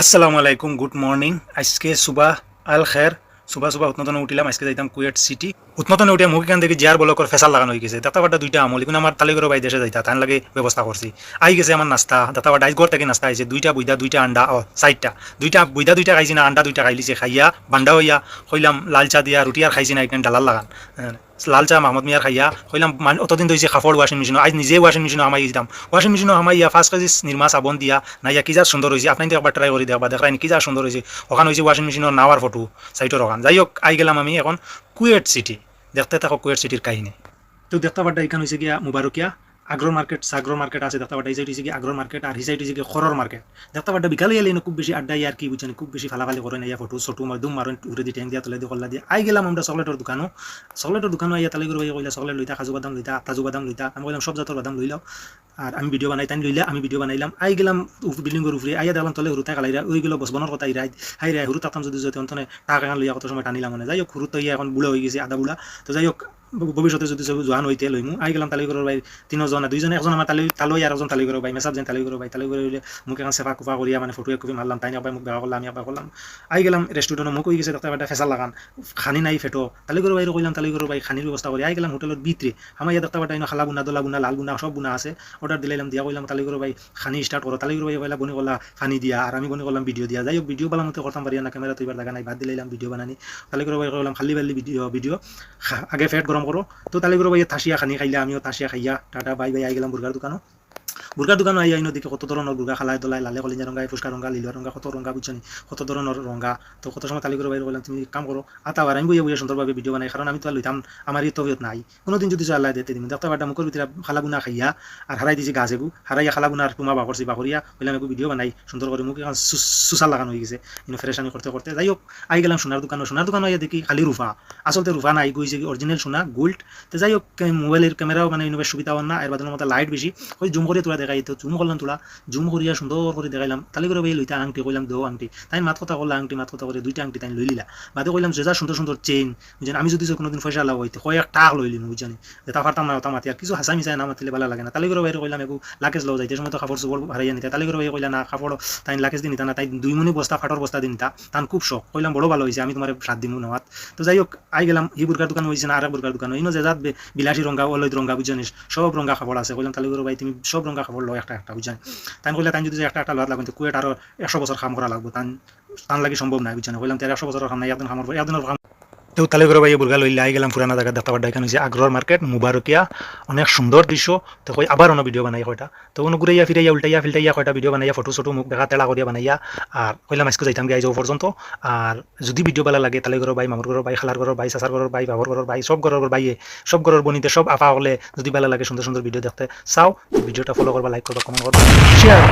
আসসালামু আলাইকুম, good morning. আজকে সুবাহ আল খের, সুবা সুবা উত্নতনে উঠিলাম, আজকে যাইতাম কুয়েট সিটি। উত্নতনে উঠে মুখ এখান থেকে জিয়ার বলকর ফেসাল লাগানো হয়ে গেছে। দাতাবাটা দুইটা আমল এখন আমার তালিগর বাই দেশে যাইতা তার লাগে ব্যবস্থা করছি আই গেছে আমার নাস্তা, দাতাবাটা আইস ঘর থেকে নাস্তা আইছে দুইটা বুইদা, দুইটা আন্ডা ও চারটা দুইটা বুইদা, দুইটা খাইছি না আন্ডা দুইটা খাইলিছে খাইয়া বান্ডা হইয়া কইলাম লাল চা দিয়া রুটি আর খাইছি না এখানে ডালার লাগান লাল চা মাহমদ মিয়ার খাইয়া কইলাম অতদিন ধরেছি কাপড় ওয়াশিং মেশিন আজ নিজে ওয়াশিং মেশিন আমাই দিতাম ওয়াশিং মেশিন আমাইয়া ফার্স্ট কেজি নির্মা সাবন দিয়া, নাইয়া কি যা সুন্দর হয়েছে আপনি একবার ট্রাই করে দেখবা, দেখাই কি যা সুন্দর হয়েছে ওখানে হয়েছে ওয়াশিং মেশিনের নাওয়ার ফটো সাইটের ওখান। যাই হোক আই গেলাম আমি এখন কুয়েট সিটি দেখতে থাকো কুয়েট সিটির কাহিনী। তো দেখতে পারটা এখানে হয়েছে গিয়া মুবারকিয়া আগ্রো মার্কেট সাগ্রো মার্কেট আছে দেখতে পারটা এই সাইড হয়েছে গিয়ে আগ্রো মার্কেট আর এই সাইড হয়েছে খরর মার্কেট দেখতে পারটা বিকালে এলে খুব বেশি আড্ডা আর কি বুঝছেন, খুব বেশি ফালাফালি করে না ফটো ছোটো দুম মারেন, উড়ে দিয়ে ট্যাং দিয়া, তোলে দিয়ে কল্লা দিয়ে। আই গেলাম আমরা চকলেটের দোকানও চকলেটের দোকানও আইয়া তালে করে কইলা, চকলেট লইতা কাজু বাদাম লইতা কাজু বাদাম লইতা আমি কইলাম সব জাতের বাদাম লইলাও আর আমি ভিডিও বানাই তাই লইলে আমি ভিডিও বানাইলাম। আই গেলাম বিল্ডিংয়ের উপরে আইয়া দেখলাম তলে হুরুতা কালাইরা ওইগুলো বসবনের কথা ইরাই হাই রে হুরু তাতাম যদি যদি অন্তনে টাকা লইয়া কত সময় টানিলাম মানে যাই হোক হুরু ইয়া এখন বুড়া হয়ে গেছে আদা বুড়া তো যাই হোক ভবিষ্যতে যদি জোয়ান হইতে লইমু আই গেলাম তালি করো ভাই তিনজন, দুইজনে একজন আমার তালি তালই আর একজন তালি করো ভাই মেসাব যেন তালি করো ভাই তালি করে মুখ এখন সেফা কুফা করিয়া মানে ফটো একপি মারলাম তাই একবার মুখ বেয়া করলাম আমি একবার করলাম আই গেলাম রেস্টুরেন্টে মুখ হয়ে গেছে দেখতে একটা ফেসাল লাগান, খানি নাই ফেটো, তালি করো ভাই কইলাম তালি করো ভাই খানির ব্যবস্থা করি আই গেলাম হোটেলের ভিতরে আমার ইয়া দেখতে পাটা খালা বুনা দোলা বুনা লাল বুনা সব বুনা আছে। অর্ডার দিলাম দিয়া কইলাম তালি করো ভাই খানি স্টার্ট করো তালি করো ভাই কইলা, বনি করলা খানি দিয়া আর আমি বনি করলাম ভিডিও দিয়া। যাই হোক ভিডিও বালা মতো করতাম পারি না ক্যামেরা তো এবার লাগা নাই, বাদ দিলাম ভিডিও বানানি। তালি করো ভাই কইলাম, খালি বালি ভিডিও ভিডিও আগে ফ্যাট গরম করো তো তাহলে করো ভাই থাসিয়া খানি খাইলা আমিও তাসিয়া খাইয়া। টাটা বাই বাই আই গেলাম বুর্গার দোকানো বুর্গার দোকান আই আইনো দেখি কত ধরনের বুর্গা খালাই দলাই লালে কলিজা রঙা ফুসকা রঙা লিলুয়া রঙা কত রঙা বুঝছনি কত ধরনের রঙা তো কত সময় তালি করে বাইরে বললাম তুমি কাম করো আর আমি বইয়া বইয়া সুন্দরভাবে ভিডিও বানাই কারণ আমি তো আর লইতাম আমার এই তবিয়ত নাই কোনোদিন যদি আল্লাহ দিতে দিম দেখতে পারতাম মুখের ভিতরে খালা গুনা খাইয়া আর হারাই দিছি গাছ এগু হারাইয়া খালা গুনার পুমা বাকরছি বাকরিয়া বললাম একটু ভিডিও বানাই সুন্দর করে মুখ এখন সুসাল লাগানো হয়ে গেছে ইনো ফ্রেশানি করতে করতে যাই হোক আই গেলাম সোনার দোকান সোনার দোকান আইয়া দেখি খালি রুফা আসলতে রুফা নাই গইছে অরিজিনাল সোনা গোল্ড তো যাই হোক মোবাইলের ক্যামেরাও মানে ইনোভের সুবিধা হন না এর বাদের মতো লাইট বেশি ওই জুম করে তোলা দেখাই তো জুম করলাম তোলা। জুম করিয়া সুন্দর করে দেখাইলাম। তাহলে করে ভাই লইতা আংটি, কইলাম দো আংটি। তাই মাত কথা করলাম আংটি, মাত কথা করে দুইটা আংটি তাই লইলিলা বাদে কইলাম যে যা সুন্দর সুন্দর চেইন বুঝছেন আমি যদি কোনোদিন পয়সা লাভ হইতে কয়েক টাক লইলি বুঝছেন যে তা পারতাম না ওটা কিছু হাসা মিশাই না মাতিলে ভালো লাগে না। তাহলে করে বাইরে কইলাম একু লাকেজ লও যাইতে সময় তো কাপড় চোপড় হারাইয়া নিতে তাহলে করে ভাই কইলা, না কাপড় তাই লাকেজ দিন নিতা না। তাই দুই মনি বস্তা ফাটর বস্তা দিন তা তান খুব শখ কইলাম, বড় ভালো হয়েছে আমি তোমার সাত দিমু নেওয়াত তো যাই হোক আই গেলাম। ই বুরকার দোকান হয়েছে না আর বুরকার দোকান। ইনো যে যাত বিলাসী রঙা অলৈদ রঙা বুঝছিস সব রঙা কাপড় আছে। কইলাম তাহলে করে ভাই, তুমি সব রঙা কাপড় লো একটা একটা, বুঝছেন? তাই বললে তাই যদি একটা একটা লোয়াত লাগবে কুয়েট আরও একশো বছর খাম করা লাগবে। তান তান লাগি সম্ভব নাই, বুঝছেন? বললাম তার একশো বছর খাম নাই, একদিন খাম একদিনের কাম তো তালে করে ভাই বুর্গা লইলে আই গেলাম পুরানা জায়গা দেখতে পাড্ডা এখানে হচ্ছে আগ্রহ মার্কেট মুবারকিয়া অনেক সুন্দর দৃশ্য। তো কই আবার অন্য ভিডিও বানাই কয়টা। তো কোনো ঘুরাইয়া ফিরাইয়া উল্টাইয়া, ফিল্টাইয়া কয়টা ভিডিও বানাইয়া, ফটো চটো মুখ দেখা তেলা করিয়া বানাইয়া। আর কইলাম আজকে যাইতাম গিয়ে যাও পর্যন্ত আর যদি ভিডিও ভালো লাগে তালে ঘরের ভাই মামুর ঘরের ভাই খালার ঘরের ভাই চাচার ঘরের ভাই বাবর ঘরের ভাই সব ঘরের ভাইয়ে সব ঘরের বনিতে সব আপা হলে যদি ভালো লাগে সুন্দর সুন্দর ভিডিও দেখতে চাও। ভিডিওটা ফলো করবা লাইক করবা কমেন্ট করবা শেয়ার